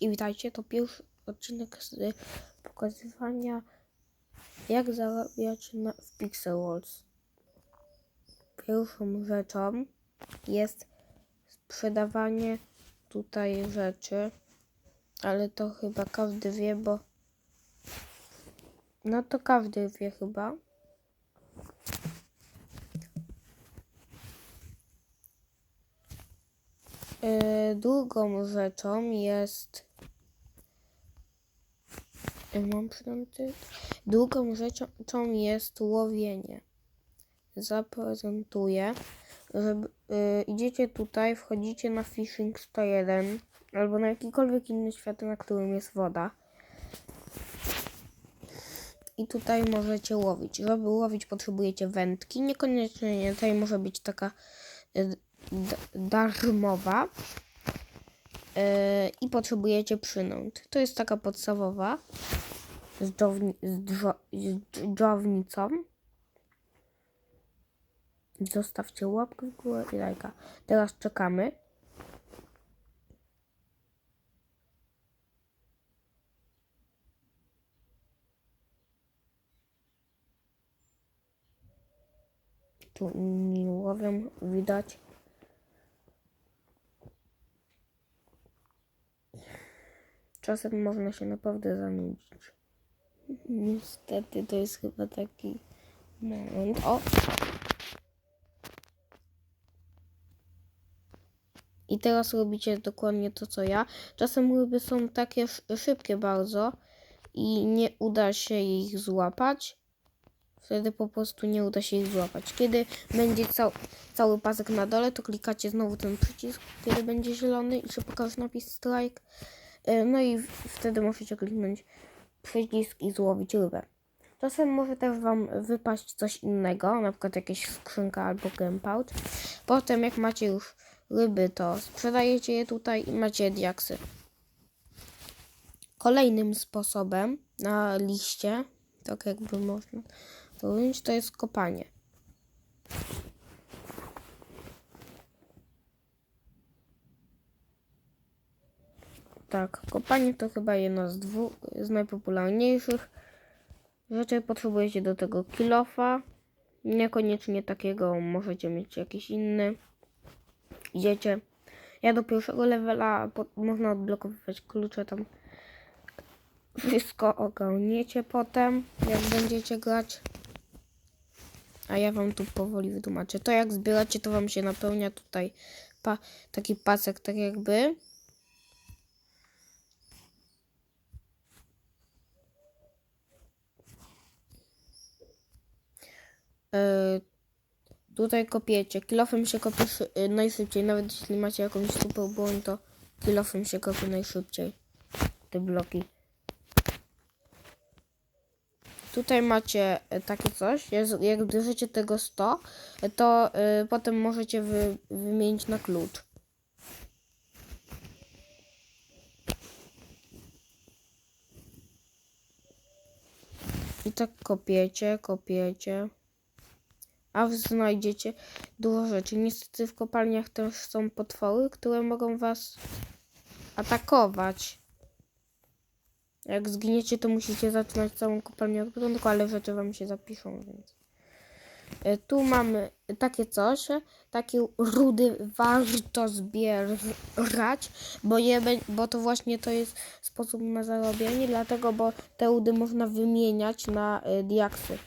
I witajcie, to pierwszy odcinek z pokazywania jak zarabiać na, w Pixel Walls. Pierwszą rzeczą jest sprzedawanie tutaj rzeczy, ale to chyba każdy wie, bo no to każdy wie chyba. Drugą rzeczą jest. Yy, Mam przynajmniej. Drugą rzeczą jest łowienie. Zaprezentuję. Żeby, yy, idziecie tutaj, wchodzicie na Fishing 101 albo na jakikolwiek inny świat, na którym jest woda. I tutaj możecie łowić. Żeby łowić potrzebujecie wędki. Niekoniecznie nie, tutaj może być taka y, darmowa. Y, I potrzebujecie przynąd. To jest taka podstawowa z, dżowni, z, drzo, z dżownicą. Zostawcie łapkę w górę i lajka. Teraz czekamy. Tu inni łowią, widać. Czasem można się naprawdę zanudzić. Niestety to jest chyba taki moment. O! I teraz robicie dokładnie to, co ja. Czasem ryby są takie sz- szybkie bardzo i nie uda się ich złapać. Wtedy po prostu nie uda się ich złapać. Kiedy będzie cał, cały pasek na dole, to klikacie znowu ten przycisk, kiedy będzie zielony i się pokaże napis strike. E, No i wtedy możecie kliknąć przycisk i złowić rybę. Czasem może też Wam wypaść coś innego, na przykład jakieś skrzynka albo gempouch. Potem jak macie już ryby, to sprzedajecie je tutaj i macie diaksy. Kolejnym sposobem na liście, tak jakby można to ująć, to jest kopanie. Tak, kopanie to chyba jedno z dwóch z najpopularniejszych rzeczy. Potrzebujecie do tego kilofa. Niekoniecznie takiego, możecie mieć jakiś inny. Idziecie. Ja do pierwszego levela po, można odblokowywać klucze tam. Wszystko ogarniecie potem, jak będziecie grać. A ja wam tu powoli wytłumaczę. To jak zbieracie, to wam się napełnia tutaj pa, taki pasek, tak jakby. Tutaj kopiecie. Kilofem się kopie szy- najszybciej. Nawet jeśli macie jakąś super broń, to kilofem się kopie najszybciej. Te bloki. Tutaj macie e, takie coś. Jak bierzecie tego 100, e, to potem możecie wy, wymienić na klucz. I tak kopiecie, kopiecie. A znajdziecie dużo rzeczy. Niestety w kopalniach też są potwory, które mogą was atakować. Jak zginiecie, to musicie zaczynać całą kopalnię od początku, ale rzeczy wam się zapiszą, więc. E, Tu mamy takie coś, takie rudy warto zbierać, bo, je, bo to właśnie to jest sposób na zarobienie, dlatego, bo te rudy można wymieniać na y, diaksy.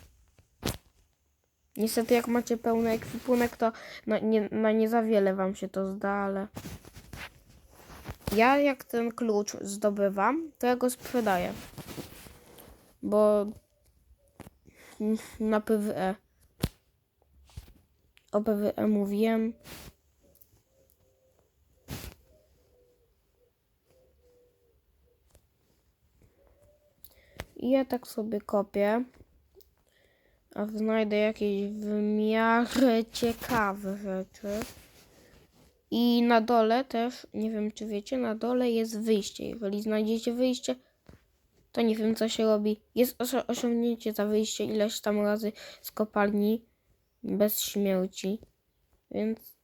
Niestety jak macie pełny ekwipunek, to na nie, na nie za wiele wam się to zda, ale... Ja jak ten klucz zdobywam, to ja go sprzedaję. Bo na PWE. O PWE mówiłem. I ja tak sobie kopię. A znajdę jakieś w miarę ciekawe rzeczy. I na dole też, nie wiem czy wiecie, na dole jest wyjście. Jeżeli znajdziecie wyjście, to nie wiem co się robi. Jest osi- osiągnięcie za wyjście ileś tam razy z kopalni bez śmierci. Więc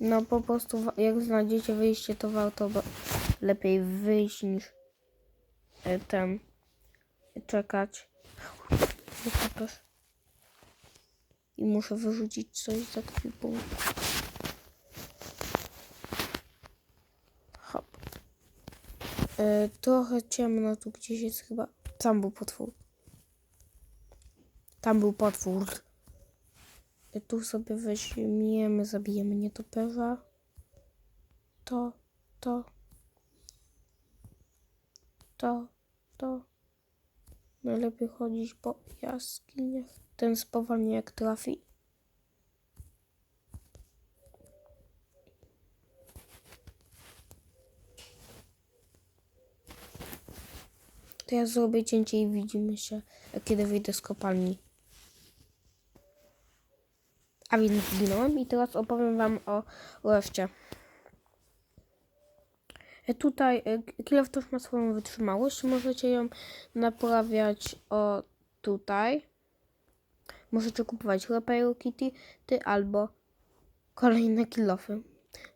No po prostu jak znajdziecie wyjście, to warto lepiej wyjść niż e, ten czekać. I muszę wyrzucić coś za kwipunku. Hop. E, trochę ciemno tu gdzieś jest chyba. Tam był potwór. Tam był potwór. E, tu sobie weźmiemy, zabijemy nietoperza. To, to. To, to. Najlepiej chodzić po jaskiniach. Ten spowalnia jak trafi. To ja zrobię cięcie i widzimy się, kiedy wyjdę z kopalni. A więc zginąłem i teraz opowiem wam o reszcie. E, Tutaj e, kilof też ma swoją wytrzymałość. Możecie ją naprawiać o tutaj. Możecie kupować Repair Kitty ty albo kolejne kilofy.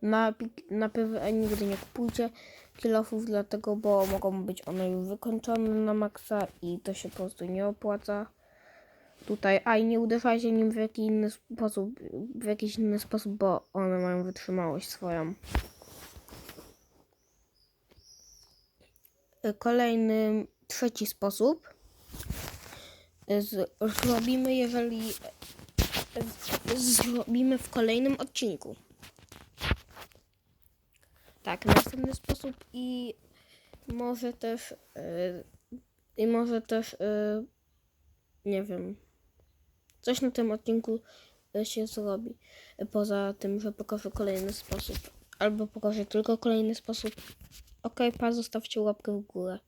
Na, na PWE nigdy nie kupujcie kilofów, dlatego, bo mogą być one już wykończone na maksa i to się po prostu nie opłaca. Tutaj, a i nie uderzajcie nim w jakiś inny sposób, w jakiś inny sposób, bo one mają wytrzymałość swoją. Kolejny, trzeci sposób zrobimy, jeżeli zrobimy w kolejnym odcinku. Tak, następny sposób i może też y, i może też y, nie wiem coś na tym odcinku y, się zrobi. Poza tym, że pokażę kolejny sposób. Albo pokażę tylko kolejny sposób. Ok, pa, zostawcie łapkę w górę.